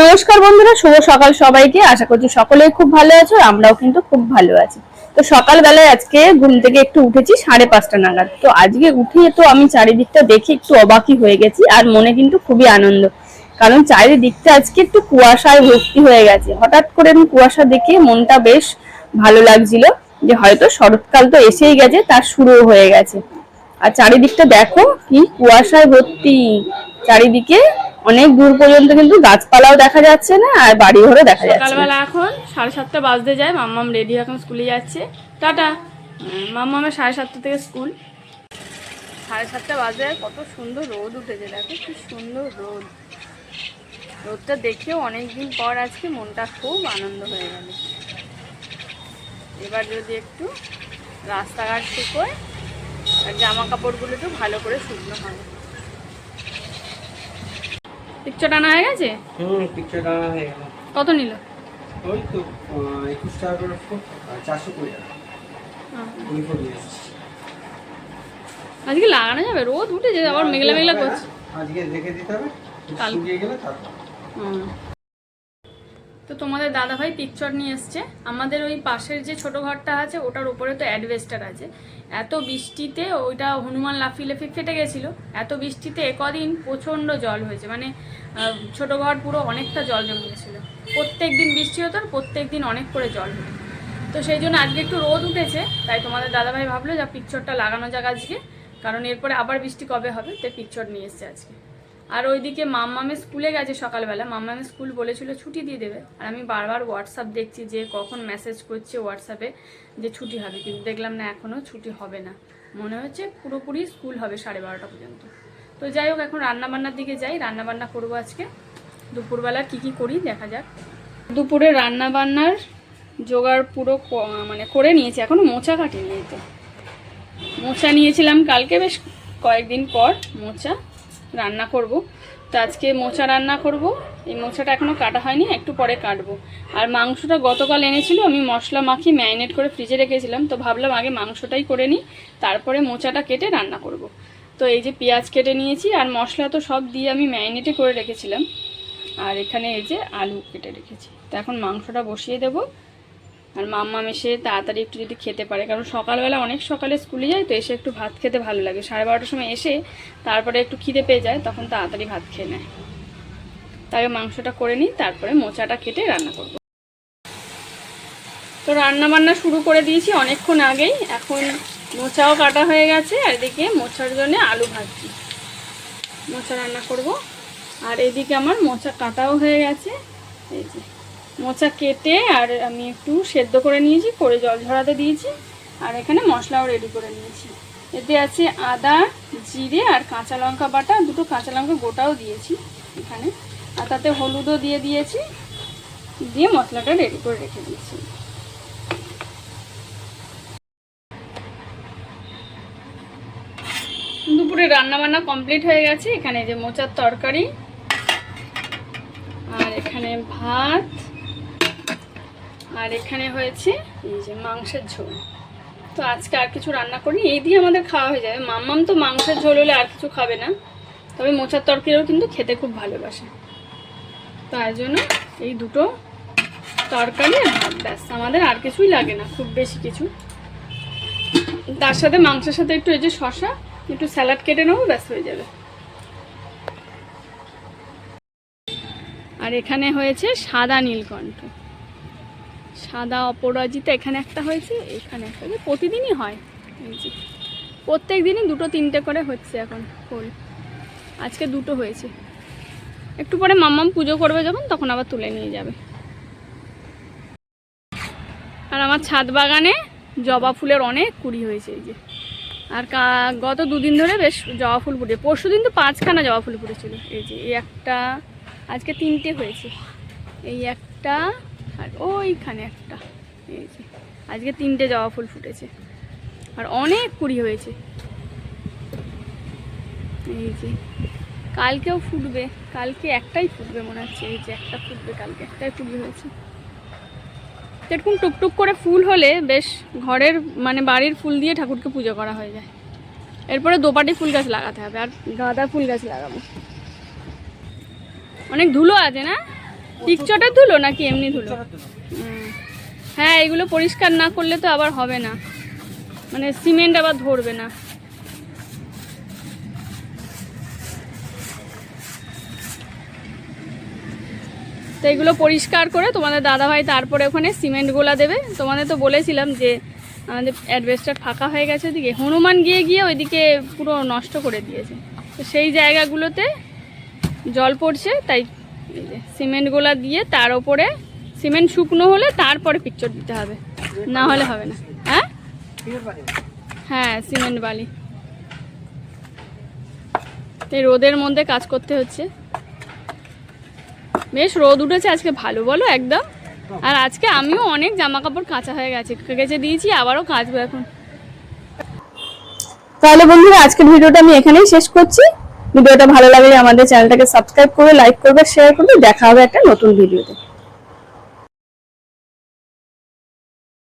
নমস্কার বন্ধুরা, শুভ সকাল সবাইকে। আশা করছি সকলেই খুব ভালো আছো, আমরাও কিন্তু খুব ভালো আছি। তো সকালবেলায় আজকে ঘুম থেকে একটু উঠেছি, সাড়ে পাঁচটা নাগাদ। তো আজকে উঠে তো আমি চারিদিকটা দেখে একটু অবাকই হয়ে গেছি, আর মনে কিন্তু খুবই আনন্দ। কারণ চারিদিকটা আজকে একটু কুয়াশায় ভর্তি হয়ে গেছে। হঠাৎ করে আমি কুয়াশা দেখে মনটা বেশ ভালো লাগছিল যে হয়তো শরৎকাল তো এসেই গেছে, তার শুরু হয়ে গেছে। আর চারিদিকটা দেখো কি কুয়াশায় ভর্তি। চারিদিকে অনেক দূর পর্যন্ত কিন্তু গাছপালাও দেখা যাচ্ছে না, আর বাড়ি ঘরও দেখা যাচ্ছে সকালবেলা এখন সাড়ে সাতটা বাজতে যায়, মাম্মাম রেডি এখন স্কুলে যাচ্ছে। টাটা। মাম্মামের সাড়ে সাতটা থেকে স্কুল সাড়ে সাতটা বাজে কত সুন্দর রোদ উঠেছে, দেখো কি সুন্দর রোদ। রোদটা দেখেও অনেকদিন পর আজকে মনটা খুব আনন্দ হয়ে গেল। এবার যদি একটু রাস্তাঘাট শুকোয়, আর জামা কাপড়গুলো একটু ভালো করে শুকনো হবে পিকচার টানা হয়ে গেছে? হুম পিকচার টানা হয়ে গেল। কত নিল? ওই তো একুশ টাকা করে চারশো কুড়ি টাকা। আজকে লাগানো যাবে রোদ উঠেছে আবার মেঘলা মেঘলা করছে। আজকে দেখে দিতে হবে শুকিয়ে গেলে তারপর। হুম। তো তোমাদের দাদা ভাই পিকচার নিয়ে এসছে। আমাদের ওই পাশের যে ছোট ঘরটা আছে, ওটার উপরে তো অ্যাডভেস্টার আছে। এত বৃষ্টিতে ওইটা হনুমান লাফি লাফি ফেটে গেছিল। এত বৃষ্টিতে একদিন প্রচণ্ড জল হয়েছে। মানে ছোট ঘর পুরো অনেকটা জল জমে গেছিল। প্রত্যেক দিন বৃষ্টি হতো আর প্রত্যেক দিন অনেক করে জল হতো। তো সেই জন্য আজকে একটু রোদ উঠেছে, তাই তোমাদের দাদাভাই ভাবলো যা পিকচারটা লাগানো যাক আজকে। কারণ এরপরে আবার বৃষ্টি কবে হবে তাই পিকচার নিয়ে এসছে আজকে। আর ওইদিকে মাম্মামে স্কুলে গেছে সকালবেলা। মাম্মামে স্কুল বলেছিল ছুটি দিয়ে দেবে। আর আমি বারবার হোয়াটসঅ্যাপ দেখছি যে কখন মেসেজ করছে হোয়াটসঅ্যাপে যে ছুটি হবে। কিন্তু দেখলাম না এখনও ছুটি হবে না। মনে হচ্ছে পুরোপুরি স্কুল হবে সাড়ে বারোটা পর্যন্ত। তো যাই হোক, এখন রান্নাবান্নার দিকে যাই। রান্নাবান্না করব আজকে। দুপুরবেলা কি কি করি দেখা যাক। দুপুরে রান্নাবান্নার জোগাড় পুরো মানে করে নিয়েছি। এখনও মোচা এই তো। মোচা নিয়েছিলাম কালকে, বেশ কয়েকদিন পর মোচা। রান্না করব। তো আজকে মোচা রান্না করব। এই মোচাটা এখনও কাটা হয়নি, একটু পরে কাটবো। আর মাংসটা গতকাল এনেছিল, আমি মশলা মাখিয়ে ম্যারিনেট করে ফ্রিজে রেখেছিলাম, তো ভাবলাম আগে মাংসটাই করে নিই, তারপরে মোচাটা কেটে রান্না করব। তো এই যে পেঁয়াজ কেটে নিয়েছি, আর মশলা তো সব দিয়ে আমি ম্যারিনেটে করে রেখেছিলাম। আর এখানে এই যে আলু কেটে রেখেছি। তো এখন মাংসটা বসিয়ে দেবো। আর মাম্মা এসে তাড়াতাড়ি একটু যদি খেতে পারে, কারণ সকালবেলা অনেক সকালে স্কুলে যায় তো এসে একটু ভাত খেতে ভালো লাগে। সাড়ে বারোটার সময় এসে তারপরে একটু খিদে পেয়ে যায়, তখন তাড়াতাড়ি ভাত খেয়ে নেয়। তাই মাংসটা করে নিই, তারপরে মোচাটা কেটে রান্না করব। তো রান্না বান্না শুরু করে দিয়েছি অনেকক্ষণ আগেই। এখন মোচাও কাটা হয়ে গেছে, আর এদিকে মোচার জন্য আলু ভাজছি মোচা রান্না করব। আর এদিকে আমার মোচা কাটাও হয়ে গেছে। এই যে। মোচা কেটে আর আমি একটু সেদ্ধ করে নিয়েছি, করে জল ঝরাতে দিয়েছি। আর এখানে মশলাও রেডি করে নিয়েছি। এতে আছে আদা, জিরে আর কাঁচা লঙ্কা বাটা। দুটো কাঁচা লঙ্কা গোটাও দিয়েছি এখানে। আর তাতে হলুদও দিয়ে দিয়েছি। দিয়ে মশলাটা রেডি করে রেখে দিয়েছি। দুপুরে রান্না বান্না কমপ্লিট হয়ে গেছে। এখানে যে মোচার তরকারি। আর এখানে ভাত। আর এখানে হয়েছে এই যে মাংসের ঝোল। তো আজকে আর কিছু রান্না করি এই দিয়ে আমাদের খাওয়া হয়ে যাবে। মাম্মাম তো মাংসের ঝোল হলে আর কিছু খাবে না, তবে মোচার তরকারিও কিন্তু খেতে খুব ভালোবাসে। তাই জন্য এই দুটো তরকারি আর ভাত, ব্যাস, আমাদের আর কিছুই লাগে না, খুব বেশি কিছু। তার সাথে মাংসের সাথে একটু এই যে শশা একটু স্যালাড কেটে নেব, ব্যাস, হয়ে যাবে। আর এখানে হয়েছে সাদা নীলকণ্ঠ। সাদা অপরাজিতা এখানে একটা হয়েছে, এখানে একটা হয়েছে। প্রতিদিনই হয়। এই যে প্রত্যেক দিনই দুটো তিনটে করে হচ্ছে এখন ফুল আজকে দুটো হয়েছে। একটু পরে মাম্মাম পুজো করবে যখন, তখন আবার তুলে নিয়ে যাবে। আর আমার ছাদ বাগানে জবা ফুলের অনেক কুড়ি হয়েছে, এই যে। আর গত দুদিন ধরে বেশ জবা ফুল ফুটে। পরশু দিন তো পাঁচখানা জবা ফুল ফুটেছিল, এই যে। এই একটা আজকে তিনটে হয়েছে। এই একটা আর ওইখানে একটা, এই যে, আজকে তিনটে জবা ফুল ফুটেছে। আর অনেক কুড়ি হয়েছে। এই যে, কালকেও ফুটবে, কালকে একটাই ফুটবে মনে হচ্ছে, এই যে একটা ফুটবে কালকে, একটাই কুড়ি হয়েছে। এরকম টুকটুক করে ফুল হলে বেশ ঘরের মানে বাড়ির ফুল দিয়ে ঠাকুরকে পুজো করা হয়ে যায়। এরপরে দোপাটি ফুল গাছ লাগাতে হবে, আর গাঁদা ফুল গাছ লাগাবো। অনেক ধুলো আছে না? পিকচারটা ধুলো নাকি এমনি ধুলো। হ্যাঁ এগুলো পরিষ্কার না করলে তো আবার হবে না। মানে সিমেন্ট আবার ধরবে না। তো এগুলো পরিষ্কার করে তোমাদের দাদাভাই তারপরে ওখানে সিমেন্ট গোলা দেবে। তোমাদের তো বলেছিলাম যে আমাদের অ্যাডভেস্টার ফাঁকা হয়ে গেছে ওদিকে। হনুমান গিয়ে গিয়ে ওইদিকে পুরো নষ্ট করে দিয়েছে। তো সেই জায়গাগুলোতে জল পড়ছে তাই সিমেন্ট গোলা দিয়ে তার ওপরে সিমেন্ট শুকনো হলে তারপরে পিকচার দিতে হবে। না হলে হবে না। হ্যাঁ? হ্যাঁ সিমেন্ট বালি। এই রোদের মধ্যে কাজ করতে হচ্ছে। বেশ রোদ উঠেছে আজকে ভালো, বলো একদম। আর আজকে আমিও অনেক জামা কাপড় কাঁচা হয়ে গেছে। কেচে দিয়েছি, আবারও কাচবো এখন। তাহলে বন্ধুরা, আজকের ভিডিওটা আমি এখানেই শেষ করছি। ভিডিওটা ভালো লাগলে আমাদের চ্যানেলটাকে সাবস্ক্রাইব করে লাইক করবে শেয়ার করবে। দেখা হবে একটা নতুন ভিডিওতে।